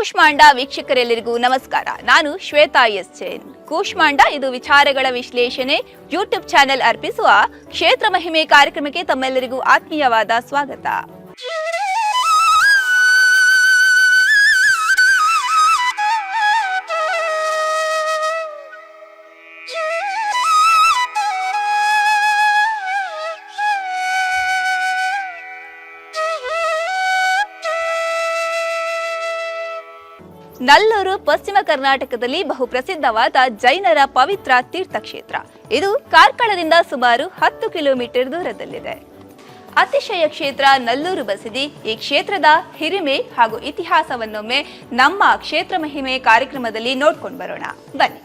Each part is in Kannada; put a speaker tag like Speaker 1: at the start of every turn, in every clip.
Speaker 1: ಕೂಷ್ಮಾಂಡ ವೀಕ್ಷಕರೆಲ್ಲರಿಗೂ ನಮಸ್ಕಾರ. ನಾನು ಶ್ವೇತಾ ಎಸ್ ಜೈನ್. ಕೂಶ್ಮಾಂಡ ಇದು ವಿಚಾರಗಳ ವಿಶ್ಲೇಷಣೆ ಯೂಟ್ಯೂಬ್ ಚಾನೆಲ್ ಅರ್ಪಿಸುವ ಕ್ಷೇತ್ರ ಮಹಿಮೆ ಕಾರ್ಯಕ್ರಮಕ್ಕೆ ತಮ್ಮೆಲ್ಲರಿಗೂ ಆತ್ಮೀಯವಾದ ಸ್ವಾಗತ. ನಲ್ಲೂರು, ಪಶ್ಚಿಮ ಕರ್ನಾಟಕದಲ್ಲಿ ಬಹುಪ್ರಸಿದ್ಧವಾದ ಜೈನರ ಪವಿತ್ರ ತೀರ್ಥಕ್ಷೇತ್ರ. ಇದು ಕಾರ್ಕಳದಿಂದ ಸುಮಾರು ಹತ್ತು ಕಿಲೋಮೀಟರ್ ದೂರದಲ್ಲಿದೆ. ಅತಿಶಯ ಕ್ಷೇತ್ರ ನಲ್ಲೂರು ಬಸದಿ. ಈ ಕ್ಷೇತ್ರದ ಹಿರಿಮೆ ಹಾಗೂ ಇತಿಹಾಸವನ್ನೊಮ್ಮೆ ನಮ್ಮ ಕ್ಷೇತ್ರ ಮಹಿಮೆ ಕಾರ್ಯಕ್ರಮದಲ್ಲಿ ನೋಡ್ಕೊಂಡು ಬರೋಣ. ಬನ್ನಿ.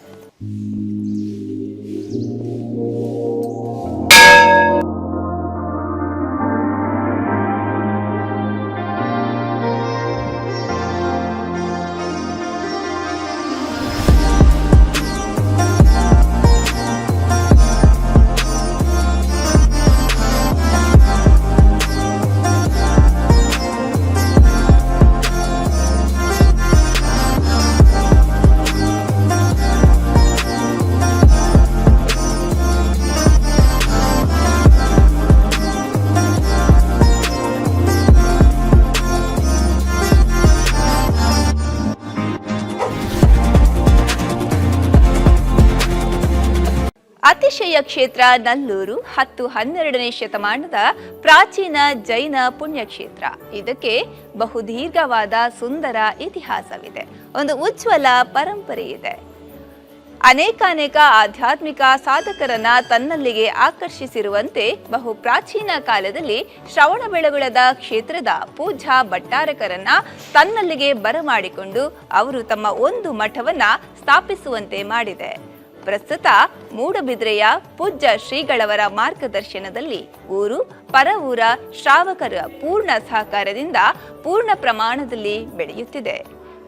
Speaker 1: ಅತಿಶಯ ಕ್ಷೇತ್ರ ನಲ್ಲೂರು, ಹತ್ತು ಹನ್ನೆರಡನೇ ಶತಮಾನದ ಪ್ರಾಚೀನ ಜೈನ ಪುಣ್ಯಕ್ಷೇತ್ರ. ಇದಕ್ಕೆ ಬಹುದೀರ್ಘವಾದ ಸುಂದರ ಇತಿಹಾಸವಿದೆ. ಒಂದು ಉಜ್ವಲ ಪರಂಪರೆ ಇದೆ ಅನೇಕಾನೇಕ ಆಧ್ಯಾತ್ಮಿಕ ಸಾಧಕರನ್ನ ತನ್ನಲ್ಲಿಗೆ ಆಕರ್ಷಿಸಿರುವಂತೆ ಬಹು ಪ್ರಾಚೀನ ಕಾಲದಲ್ಲಿ ಶ್ರವಣಬೆಳಗೊಳದ ಕ್ಷೇತ್ರದ ಪೂಜಾ ಭಟ್ಟಾರಕರನ್ನ ತನ್ನಲ್ಲಿಗೆ ಬರಮಾಡಿಕೊಂಡು ಅವರು ತಮ್ಮ ಒಂದು ಮಠವನ್ನ ಸ್ಥಾಪಿಸುವಂತೆ ಮಾಡಿದೆ. ಪ್ರಸ್ತುತ ಮೂಡಬಿದ್ರೆಯ ಪೂಜ್ಯ ಶ್ರೀಗಳವರ ಮಾರ್ಗದರ್ಶನದಲ್ಲಿ ಊರು ಪರ ಊರ ಶ್ರಾವಕರ ಪೂರ್ಣ ಸಹಕಾರದಿಂದ ಪೂರ್ಣ ಪ್ರಮಾಣದಲ್ಲಿ ಬೆಳೆಯುತ್ತಿದೆ.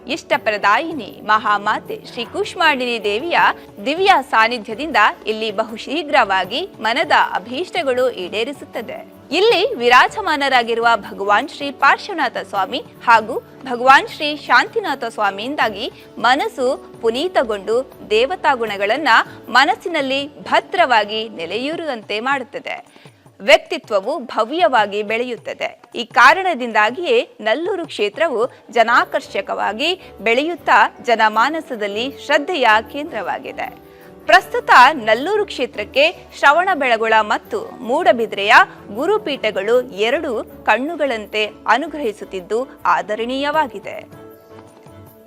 Speaker 1: ಇಷ್ಟಪ್ರದಾಯಿನಿ ಮಹಾಮಾತೆ ಶ್ರೀ ಕುಷ್ಮಾಂಡಿನಿ ದೇವಿಯ ದಿವ್ಯ ಸಾನ್ನಿಧ್ಯದಿಂದ ಇಲ್ಲಿ ಬಹುಶೀಘ್ರವಾಗಿ ಮನದ ಅಭೀಷ್ಟಗಳು ಈಡೇರಿಸುತ್ತದೆ. ಇಲ್ಲಿ ವಿರಾಜಮಾನರಾಗಿರುವ ಭಗವಾನ್ ಶ್ರೀ ಪಾರ್ಶ್ವನಾಥ ಸ್ವಾಮಿ ಹಾಗೂ ಭಗವಾನ್ ಶ್ರೀ ಶಾಂತಿನಾಥ ಸ್ವಾಮಿಯಿಂದಾಗಿ ಮನಸ್ಸು ಪುನೀತಗೊಂಡು ದೇವತಾ ಗುಣಗಳನ್ನ ಮನಸ್ಸಿನಲ್ಲಿ ಭದ್ರವಾಗಿ ನೆಲೆಯೂರುವಂತೆ ಮಾಡುತ್ತದೆ. ವ್ಯಕ್ತಿತ್ವವು ಭವ್ಯವಾಗಿ ಬೆಳೆಯುತ್ತದೆ. ಈ ಕಾರಣದಿಂದಾಗಿಯೇ ನಲ್ಲೂರು ಕ್ಷೇತ್ರವು ಜನಾಕರ್ಷಕವಾಗಿ ಬೆಳೆಯುತ್ತಾ ಜನಮಾನಸದಲ್ಲಿ ಶ್ರದ್ಧೆಯ ಕೇಂದ್ರವಾಗಿದೆ. ಪ್ರಸ್ತುತ ನಲ್ಲೂರು ಕ್ಷೇತ್ರಕ್ಕೆ ಶ್ರವಣಬೆಳಗೊಳ ಮತ್ತು ಮೂಡಬಿದ್ರೆಯ ಗುರುಪೀಠಗಳು ಎರಡು ಕಣ್ಣುಗಳಂತೆ ಅನುಗ್ರಹಿಸುತ್ತಿದ್ದು ಆದರಣೀಯವಾಗಿದೆ.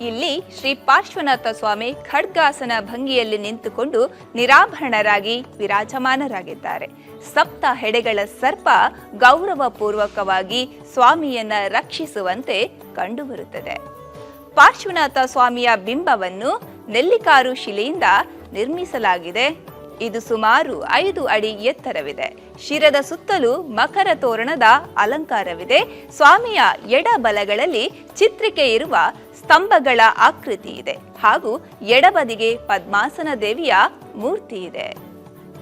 Speaker 1: ಇಲ್ಲಿ ಶ್ರೀ ಪಾರ್ಶ್ವನಾಥ ಸ್ವಾಮಿ ಖಡ್ಗಾಸನ ಭಂಗಿಯಲ್ಲಿ ನಿಂತುಕೊಂಡು ನಿರಾಭರಣರಾಗಿ ವಿರಾಜಮಾನರಾಗಿದ್ದಾರೆ. ಸಪ್ತ ಹೆಡೆಗಳ ಸರ್ಪ ಗೌರವಪೂರ್ವಕವಾಗಿ ಸ್ವಾಮಿಯನ್ನ ರಕ್ಷಿಸುವಂತೆ ಕಂಡುಬರುತ್ತದೆ. ಪಾರ್ಶ್ವನಾಥ ಸ್ವಾಮಿಯ ಬಿಂಬವನ್ನು ನೆಲ್ಲಿಕಾರು ಶಿಲೆಯಿಂದ ನಿರ್ಮಿಸಲಾಗಿದೆ. ಇದು ಸುಮಾರು ಐದು ಅಡಿ ಎತ್ತರವಿದೆ. ಶಿರದ ಸುತ್ತಲೂ ಮಕರ ತೋರಣದ ಅಲಂಕಾರವಿದೆ. ಸ್ವಾಮಿಯ ಎಡ ಬಲಗಳಲ್ಲಿ ಚಿತ್ರಿಕೆ ಇರುವ ಸ್ತಂಭಗಳ ಆಕೃತಿ ಇದೆ. ಹಾಗೂ ಎಡಬದಿಗೆ ಪದ್ಮಾಸನ ದೇವಿಯ ಮೂರ್ತಿ ಇದೆ.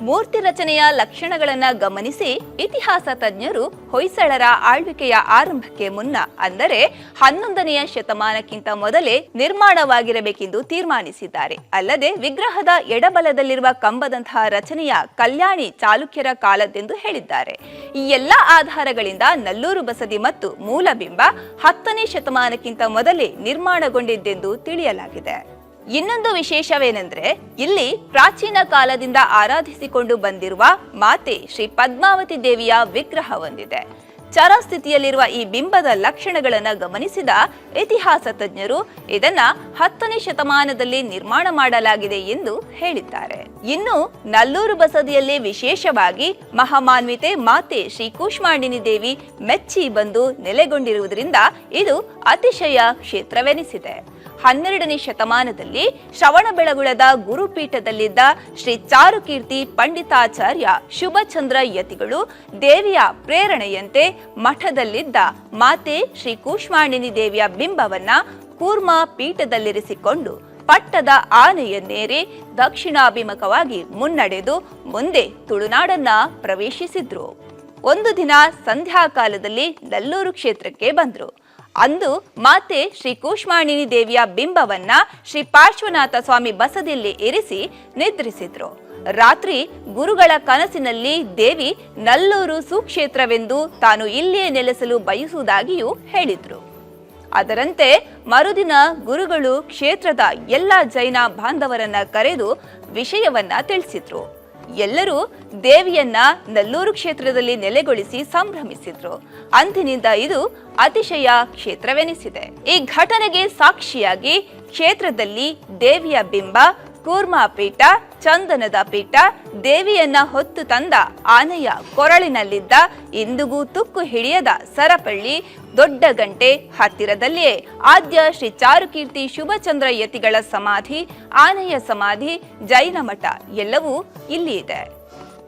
Speaker 1: ಮೂರ್ತಿ ರಚನೆಯ ಲಕ್ಷಣಗಳನ್ನ ಗಮನಿಸಿ ಇತಿಹಾಸ ತಜ್ಞರು ಹೊಯ್ಸಳರ ಆಳ್ವಿಕೆಯ ಆರಂಭಕ್ಕೆ ಮುನ್ನ, ಅಂದರೆ ಹನ್ನೊಂದನೆಯ ಶತಮಾನಕ್ಕಿಂತ ಮೊದಲೇ ನಿರ್ಮಾಣವಾಗಿರಬೇಕೆಂದು ತೀರ್ಮಾನಿಸಿದ್ದಾರೆ. ಅಲ್ಲದೆ ವಿಗ್ರಹದ ಎಡಬಲದಲ್ಲಿರುವ ಕಂಬದಂತಹ ರಚನೆಯ ಕಲ್ಯಾಣಿ ಚಾಲುಕ್ಯರ ಕಾಲದ್ದೆಂದು ಹೇಳಿದ್ದಾರೆ. ಈ ಎಲ್ಲ ಆಧಾರಗಳಿಂದ ನಲ್ಲೂರು ಬಸದಿ ಮತ್ತು ಮೂಲಬಿಂಬ ಹತ್ತನೇ ಶತಮಾನಕ್ಕಿಂತ ಮೊದಲೇ ನಿರ್ಮಾಣಗೊಂಡಿದ್ದೆಂದು ತಿಳಿಯಲಾಗಿದೆ. ಇನ್ನೊಂದು ವಿಶೇಷವೇನೆಂದ್ರೆ, ಇಲ್ಲಿ ಪ್ರಾಚೀನ ಕಾಲದಿಂದ ಆರಾಧಿಸಿಕೊಂಡು ಬಂದಿರುವ ಮಾತೆ ಶ್ರೀ ಪದ್ಮಾವತಿ ದೇವಿಯ ವಿಗ್ರಹ ಹೊಂದಿದೆ ಚರಸ್ಥಿತಿಯಲ್ಲಿರುವ ಈ ಬಿಂಬದ ಲಕ್ಷಣಗಳನ್ನು ಗಮನಿಸಿದ ಇತಿಹಾಸ ತಜ್ಞರು ಇದನ್ನ ಹತ್ತನೇ ಶತಮಾನದಲ್ಲಿ ನಿರ್ಮಾಣ ಮಾಡಲಾಗಿದೆ ಎಂದು ಹೇಳಿದ್ದಾರೆ. ಇನ್ನು ನಲ್ಲೂರು ಬಸದಿಯಲ್ಲಿ ವಿಶೇಷವಾಗಿ ಮಹಾಮಾನ್ವಿತೆ ಮಾತೆ ಶ್ರೀ ಕೂಷ್ಮಾಂಡಿನಿ ದೇವಿ ಮೆಚ್ಚಿ ಬಂದು ನೆಲೆಗೊಂಡಿರುವುದರಿಂದ ಇದು ಅತಿಶಯ ಕ್ಷೇತ್ರವೆನಿಸಿದೆ. ಹನ್ನೆರಡನೇ ಶತಮಾನದಲ್ಲಿ ಶ್ರವಣಬೆಳಗೊಳದ ಗುರುಪೀಠದಲ್ಲಿದ್ದ ಶ್ರೀ ಚಾರುಕೀರ್ತಿ ಪಂಡಿತಾಚಾರ್ಯ ಶುಭಚಂದ್ರ ಯತಿಗಳು ದೇವಿಯ ಪ್ರೇರಣೆಯಂತೆ ಮಠದಲ್ಲಿದ್ದ ಮಾತೆ ಶ್ರೀ ಕೂಷ್ಮಾಂಡಿನಿ ದೇವಿಯ ಬಿಂಬವನ್ನ ಕೂರ್ಮ ಪೀಠದಲ್ಲಿರಿಸಿಕೊಂಡು ಪಟ್ಟದ ಆನೆಯನ್ನೇರಿ ದಕ್ಷಿಣಾಭಿಮುಖವಾಗಿ ಮುನ್ನಡೆದು ಮುಂದೆ ತುಳುನಾಡನ್ನ ಪ್ರವೇಶಿಸಿದ್ರು. ಒಂದು ದಿನ ಸಂಧ್ಯಾಕಾಲದಲ್ಲಿ ನಲ್ಲೂರು ಕ್ಷೇತ್ರಕ್ಕೆ ಬಂದ್ರು. ಅಂದು ಮಾತೆ ಶ್ರೀ ಕೂಷ್ಮಾಣಿನಿ ದೇವಿಯ ಬಿಂಬವನ್ನ ಶ್ರೀ ಪಾರ್ಶ್ವನಾಥ ಸ್ವಾಮಿ ಬಸದಿಯಲ್ಲಿ ಇರಿಸಿ ನಿದ್ರಿಸಿದ್ರು. ರಾತ್ರಿ ಗುರುಗಳ ಕನಸಿನಲ್ಲಿ ದೇವಿ ನಲ್ಲೂರು ಸುಕ್ಷೇತ್ರವೆಂದು ತಾನು ಇಲ್ಲಿಯೇ ನೆಲೆಸಲು ಬಯಸುವುದಾಗಿಯೂ ಹೇಳಿದ್ರು. ಅದರಂತೆ ಮರುದಿನ ಗುರುಗಳು ಕ್ಷೇತ್ರದ ಎಲ್ಲ ಜೈನ ಬಾಂಧವರನ್ನ ಕರೆದು ವಿಷಯವನ್ನ ತಿಳಿಸಿದ್ರು. ಎಲ್ಲರೂ ದೇವಿಯನ್ನ ನಲ್ಲೂರು ಕ್ಷೇತ್ರದಲ್ಲಿ ನೆಲೆಗೊಳಿಸಿ ಸಂಭ್ರಮಿಸಿದ್ರು. ಅಂದಿನಿಂದ ಇದು ಅತಿಶಯ ಕ್ಷೇತ್ರವೆನಿಸಿದೆ. ಈ ಘಟನೆಗೆ ಸಾಕ್ಷಿಯಾಗಿ ಕ್ಷೇತ್ರದಲ್ಲಿ ದೇವಿಯ ಬಿಂಬ ಕೂರ್ಮಾ ಪೀಠ, ಚಂದನದ ಪೀಠ, ದೇವಿಯನ್ನ ಹೊತ್ತು ತಂದ ಆನೆಯ ಕೊರಳಿನಲ್ಲಿದ್ದ ಇಂದಿಗೂ ತುಕ್ಕು ಹಿಡಿಯದ ಸರಪಳ್ಳಿ ದೊಡ್ಡ ಗಂಟೆ ಹತ್ತಿರದಲ್ಲಿಯೇ. ಆದ್ಯ ಶ್ರೀ ಚಾರುಕೀರ್ತಿ ಶುಭಚಂದ್ರ ಯತಿಗಳ ಸಮಾಧಿ, ಆನೆಯ ಸಮಾಧಿ ಜೈನ ಮಠ ಎಲ್ಲವೂ ಇಲ್ಲಿ ಇದೆ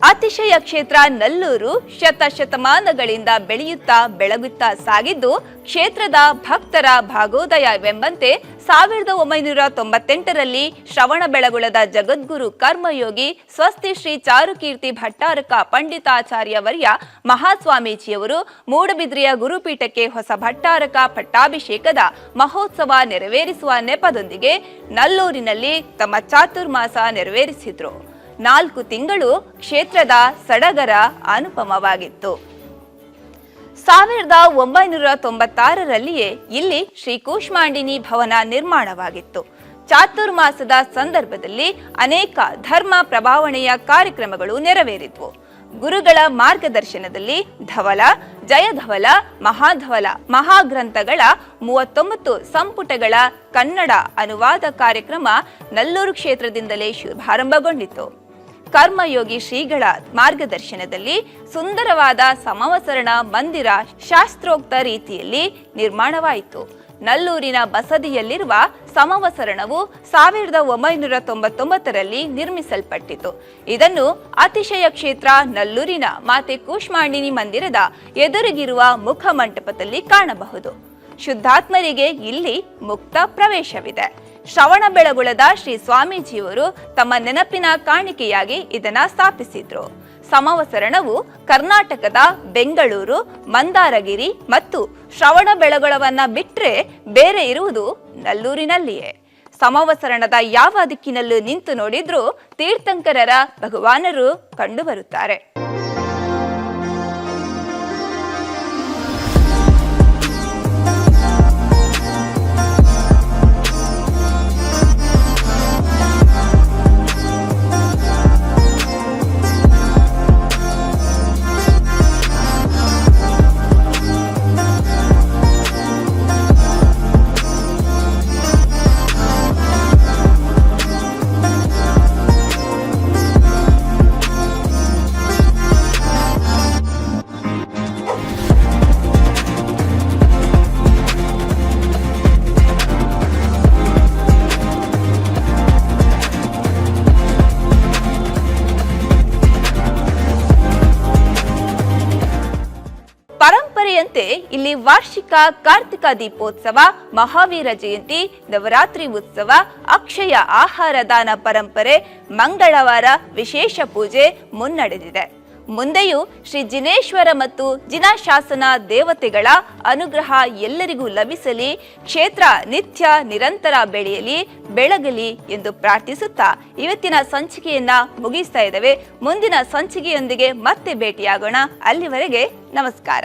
Speaker 1: ಅತಿಶಯ ಕ್ಷೇತ್ರ ನಲ್ಲೂರು ಶತಶತಮಾನಗಳಿಂದ ಬೆಳೆಯುತ್ತಾ ಬೆಳಗುತ್ತಾ ಸಾಗಿದ್ದು ಕ್ಷೇತ್ರದ ಭಕ್ತರ ಭಾಗೋದಯವೆಂಬಂತೆ ಸಾವಿರದ ಒಂಬೈನೂರ ತೊಂಬತ್ತೆಂಟರಲ್ಲಿ ಶ್ರವಣ ಬೆಳಗುಳದ ಜಗದ್ಗುರು ಕರ್ಮಯೋಗಿ ಸ್ವಸ್ತಿ ಶ್ರೀ ಚಾರುಕೀರ್ತಿ ಭಟ್ಟಾರಕ ಪಂಡಿತಾಚಾರ್ಯವರ್ಯ ಮಹಾಸ್ವಾಮೀಜಿಯವರು ಮೂಡಬಿದ್ರಿಯ ಗುರುಪೀಠಕ್ಕೆ ಹೊಸ ಭಟ್ಟಾರಕ ಪಟ್ಟಾಭಿಷೇಕದ ಮಹೋತ್ಸವ ನೆರವೇರಿಸುವ ನೆಪದೊಂದಿಗೆ ನಲ್ಲೂರಿನಲ್ಲಿ ತಮ್ಮ ಚಾತುರ್ಮಾಸ ನೆರವೇರಿಸಿದ್ರು. ನಾಲ್ಕು ತಿಂಗಳು ಕ್ಷೇತ್ರದ ಸಡಗರ ಅನುಪಮವಾಗಿತ್ತು. ಸಾವಿರದ ಒಂಬೈನೂರ ತೊಂಬತ್ತಾರರಲ್ಲಿಯೇ ಇಲ್ಲಿ ಶ್ರೀ ಕೂಷ್ಮಾಂಡಿನಿ ಭವನ ನಿರ್ಮಾಣವಾಗಿತ್ತು. ಚಾತುರ್ಮಾಸದ ಸಂದರ್ಭದಲ್ಲಿ ಅನೇಕ ಧರ್ಮ ಪ್ರಭಾವಣೆಯ ಕಾರ್ಯಕ್ರಮಗಳು ನೆರವೇರಿದ್ವು. ಗುರುಗಳ ಮಾರ್ಗದರ್ಶನದಲ್ಲಿ ಧವಲ, ಜಯಧವಲ, ಮಹಾಧವಲ, ಮಹಾಗ್ರಂಥಗಳ ಮೂವತ್ತೊಂಬತ್ತು ಸಂಪುಟಗಳ ಕನ್ನಡ ಅನುವಾದ ಕಾರ್ಯಕ್ರಮ ನಲ್ಲೂರು ಕ್ಷೇತ್ರದಿಂದಲೇ ಶುಭಾರಂಭಗೊಂಡಿತು. ಕರ್ಮಯೋಗಿ ಶ್ರೀಗಳ ಮಾರ್ಗದರ್ಶನದಲ್ಲಿ ಸುಂದರವಾದ ಸಮವಸರಣ ಮಂದಿರ ಶಾಸ್ತ್ರೋಕ್ತ ರೀತಿಯಲ್ಲಿ ನಿರ್ಮಾಣವಾಯಿತು. ನಲ್ಲೂರಿನ ಬಸದಿಯಲ್ಲಿರುವ ಸಮವಸರಣವು ಸಾವಿರದ ಒಂಬೈನೂರ ತೊಂಬತ್ತೊಂಬತ್ತರಲ್ಲಿ ನಿರ್ಮಿಸಲ್ಪಟ್ಟಿತು. ಇದನ್ನು ಅತಿಶಯ ಕ್ಷೇತ್ರ ನಲ್ಲೂರಿನ ಮಾತೆ ಕೂಷ್ಮಾಂಡಿನಿ ಮಂದಿರದ ಎದುರಿಗಿರುವ ಮುಖಮಂಟಪದಲ್ಲಿ ಕಾಣಬಹುದು. ಶುದ್ಧಾತ್ಮರಿಗೆ ಇಲ್ಲಿ ಮುಕ್ತ ಪ್ರವೇಶವಿದೆ. ಶ್ರವಣ ಬೆಳಗುಳದ ಶ್ರೀ ಸ್ವಾಮೀಜಿಯವರು ತಮ್ಮ ನೆನಪಿನ ಕಾಣಿಕೆಯಾಗಿ ಇದನ್ನ ಸ್ಥಾಪಿಸಿದ್ರು. ಸಮವಸರಣವು ಕರ್ನಾಟಕದ ಬೆಂಗಳೂರು, ಮಂದಾರಗಿರಿ ಮತ್ತು ಶ್ರವಣ ಬೆಳಗೊಳವನ್ನ ಬಿಟ್ಟರೆ ಬೇರೆ ಇರುವುದು ನಲ್ಲೂರಿನಲ್ಲಿಯೇ. ಸಮವಸರಣದ ಯಾವ ದಿಕ್ಕಿನಲ್ಲೂ ನಿಂತು ನೋಡಿದ್ರೂ ತೀರ್ಥಂಕರರ ಭಗವಾನರು ಕಂಡುಬರುತ್ತಾರೆ. ವಾರ್ಷಿಕ ಕಾರ್ತಿಕ ದೀಪೋತ್ಸವ, ಮಹಾವೀರ ಜಯಂತಿ, ನವರಾತ್ರಿ ಉತ್ಸವ, ಅಕ್ಷಯ ಆಹಾರ ದಾನ ಪರಂಪರೆ, ಮಂಗಳವಾರ ವಿಶೇಷ ಪೂಜೆ ಮುನ್ನಡೆದಿದೆ. ಮುಂದೆಯೂ ಶ್ರೀ ಜಿನೇಶ್ವರ ಮತ್ತು ಜಿನಾಶಾಸನ ದೇವತೆಗಳ ಅನುಗ್ರಹ ಎಲ್ಲರಿಗೂ ಲಭಿಸಲಿ, ಕ್ಷೇತ್ರ ನಿತ್ಯ ನಿರಂತರ ಬೆಳೆಯಲಿ, ಬೆಳಗಲಿ ಎಂದು ಪ್ರಾರ್ಥಿಸುತ್ತಾ ಇವತ್ತಿನ ಸಂಚಿಕೆಯನ್ನ ಮುಗಿಸ್ತಾ ಇದ್ದೇವೆ. ಮುಂದಿನ ಸಂಚಿಕೆಯೊಂದಿಗೆ ಮತ್ತೆ ಭೇಟಿಯಾಗೋಣ. ಅಲ್ಲಿವರೆಗೆ ನಮಸ್ಕಾರ.